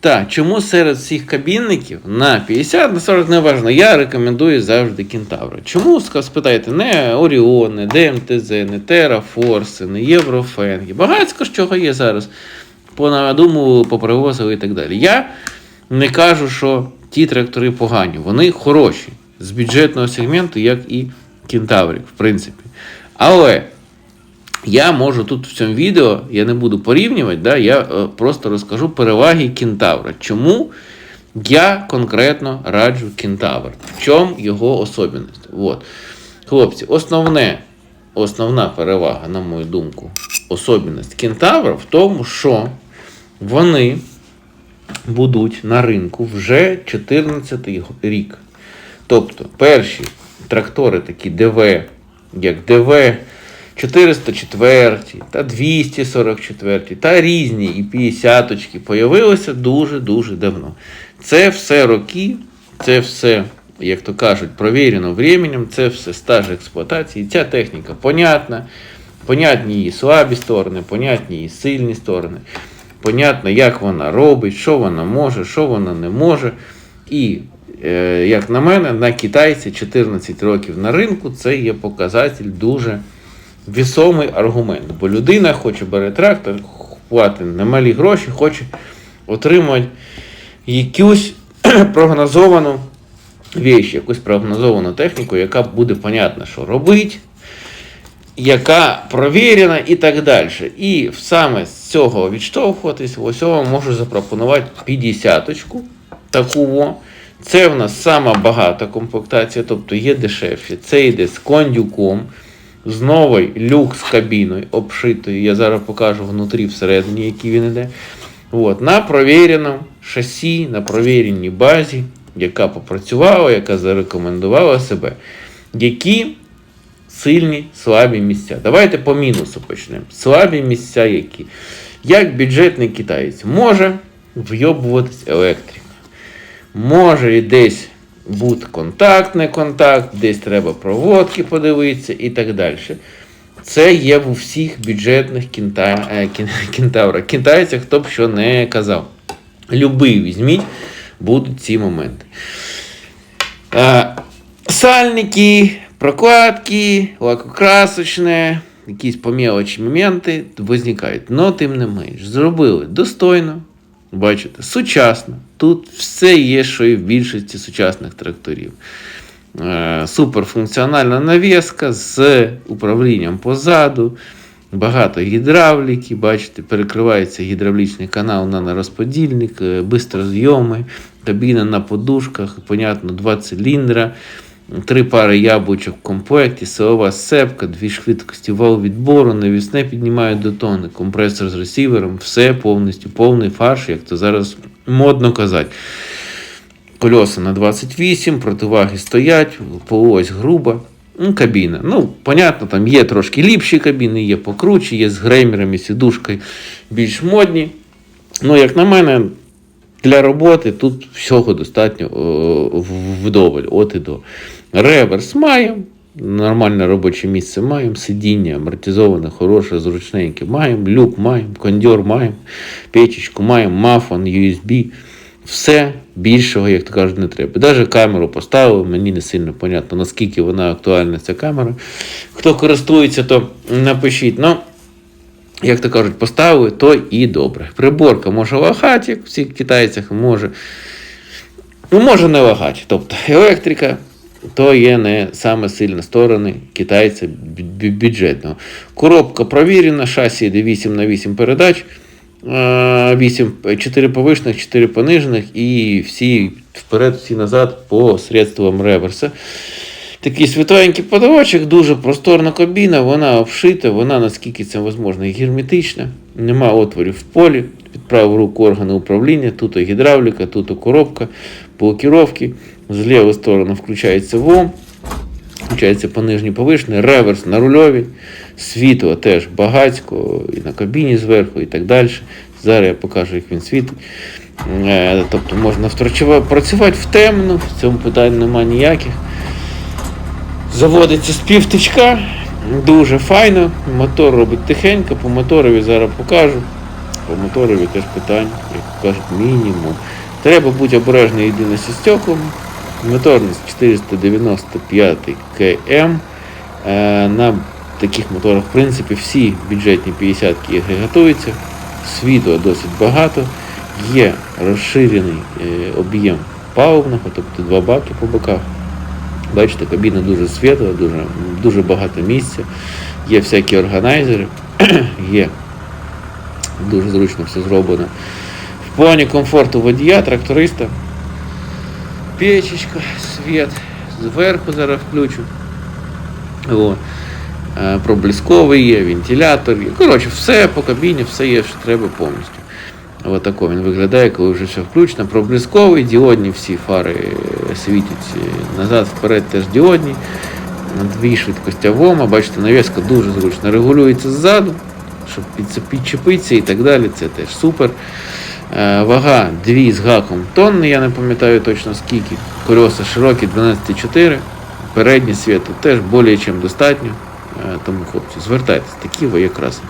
Так, чому серед всіх кабінників на 50 на 40 не важно, я рекомендую завжди кентаври. Чому спитаєте, не Оріони, ДМТЗ, не Терафорси, не Єврофенги. Багатько ж чого є зараз. Понадумували, попривозили і так далі. Я не кажу, що ті трактори погані, вони хороші з бюджетного сегменту, як і кентаврик, в принципі. Але я можу тут в цьому відео, я не буду порівнювати, да, я е, просто розкажу переваги кентавра. Чому я конкретно раджу кентавр? В чому його особливість? От. Хлопці, основне, основна перевага, на мою думку, особливість кентавра в тому, що вони будуть на ринку вже 14 рік. Тобто перші трактори такі ДВ, як ДВ 404 та 244 та різні і 50 появилися дуже-дуже давно. Це все роки, це все, як то кажуть, провірено временем, це все стаж експлуатації. Ця техніка понятна, понятні її слабі сторони, понятні її сильні сторони. Понятно, як вона робить, що вона може, що вона не може. І, е, як на мене, на китайці 14 років на ринку це є показатель дуже вісомий аргумент. Бо людина хоче бере трактор, платить немалі гроші, хоче отримати якусь прогнозовану віч, якусь прогнозовану техніку, яка буде понятна, що робить, яка провірена і так далі. І саме з цього відштовхуватись, ось вам можу запропонувати 50-очку таку. Це в нас сама багата комплектація, тобто є дешевші. Це йде з кондюком, з новою люкс кабіною обшитою. Я зараз покажу внутрі всередині, який він іде. От, на провіреному шасі, на провіреній базі, яка попрацювала, яка зарекомендувала себе. Які сильні, слабі місця. Давайте по мінусу почнемо. Слабі місця які? Як бюджетний китаєць може вйобуватись електрика. Може і десь бути контакт, не контакт, десь треба проводки подивитися і так далі. Це є в усіх бюджетних кінта... е, кін- Китайцях, хто б що не казав. Любий візьміть, будуть ці моменти. Е, Сальники, прокладки, лакокрасочне, якісь по мелочі моменти визникають. Но тим не менш, зробили достойно, бачите, сучасно. Тут все є, що і в більшості сучасних тракторів. Е, Суперфункціональна навіска з управлінням позаду. Багато гідравліки, бачите, перекривається гідравлічний канал на розподільник, е, бистрозйоми, кабіна на подушках, понятно, два циліндра, три пари яблучок в комплекті, силова сцепка, дві швидкості вал відбору, навісне піднімають до тони, компресор з ресівером, все повністю, повний фарш, як то зараз модно казати. Кольоса на 28, противаги стоять, полось груба. Ну, кабіна. Ну, понятно, там є трошки ліпші кабіни, є покручі, є з греймерами, сідушкою більш модні. Ну, як на мене, для роботи тут всього достатньо о, вдоволь, от і до. Реверс маємо, нормальне робоче місце маємо, сидіння амортизоване, хороше, зручненьке маємо, люк маємо, кондьор маємо, печечку маємо, мафон, USB. Все більшого, як то кажуть, не треба. Навіть камеру поставив, мені не сильно понятно, наскільки вона актуальна, ця камера. Хто користується, то напишіть. Ну, як то кажуть, поставили, то і добре. Приборка може лагати, як всіх китайцях, може. Ну, може не лагати. Тобто електрика то є не саме сильні сторони китайця бю- бю- бюджетного. Коробка провірена, шасі йде 8 на 8 передач. 8, 4 повишених, 4 понижених і всі вперед, всі назад по средствам реверса. Такий світленький подавачок, дуже просторна кабіна, вона обшита, вона наскільки це можливо герметична, нема отворів в полі, під праву руку органи управління, тут гідравліка, тут коробка, блокіровки, з лівої сторони включається ВОМ, включається по нижній повишений, реверс на рульові, світло теж багатько, і на кабіні зверху, і так далі. Зараз я покажу, як він світить. Е, Тобто можна працювати в темну, в цьому питань немає ніяких. Заводиться з півтичка, дуже файно. Мотор робить тихенько, по моторові зараз покажу. По моторові теж питань, як кажуть, мінімум. Треба бути обережним єдине зі стеклом. Моторність 495 км. Е, На таких моторах, в принципі, всі бюджетні 50-ки і агрегатуються. Світла досить багато. Є розширений е, об'єм паливного, тобто два баки по боках. Бачите, кабіна дуже світла, дуже, дуже багато місця. Є всякі органайзери, є дуже зручно все зроблено. В плані комфорту водія, тракториста, печечка, світ, зверху зараз включу. О. Е, Проблисковий є, вентилятор. Коротше, все по кабіні, все є, що треба повністю. Ось тако він виглядає, коли вже все включено. Проблисковий, діодні всі фари світять назад, вперед теж діодні. Дві швидкості авома. Бачите, навіска дуже зручно регулюється ззаду, щоб підчепитися і так далі. Це теж супер. Е, Вага 2 з гаком тонни, я не пам'ятаю точно скільки. Колеса широкі 12,4. Переднє світло теж більше, ніж достатньо. Е, Тому, хлопці, звертайтесь, такі ви красні.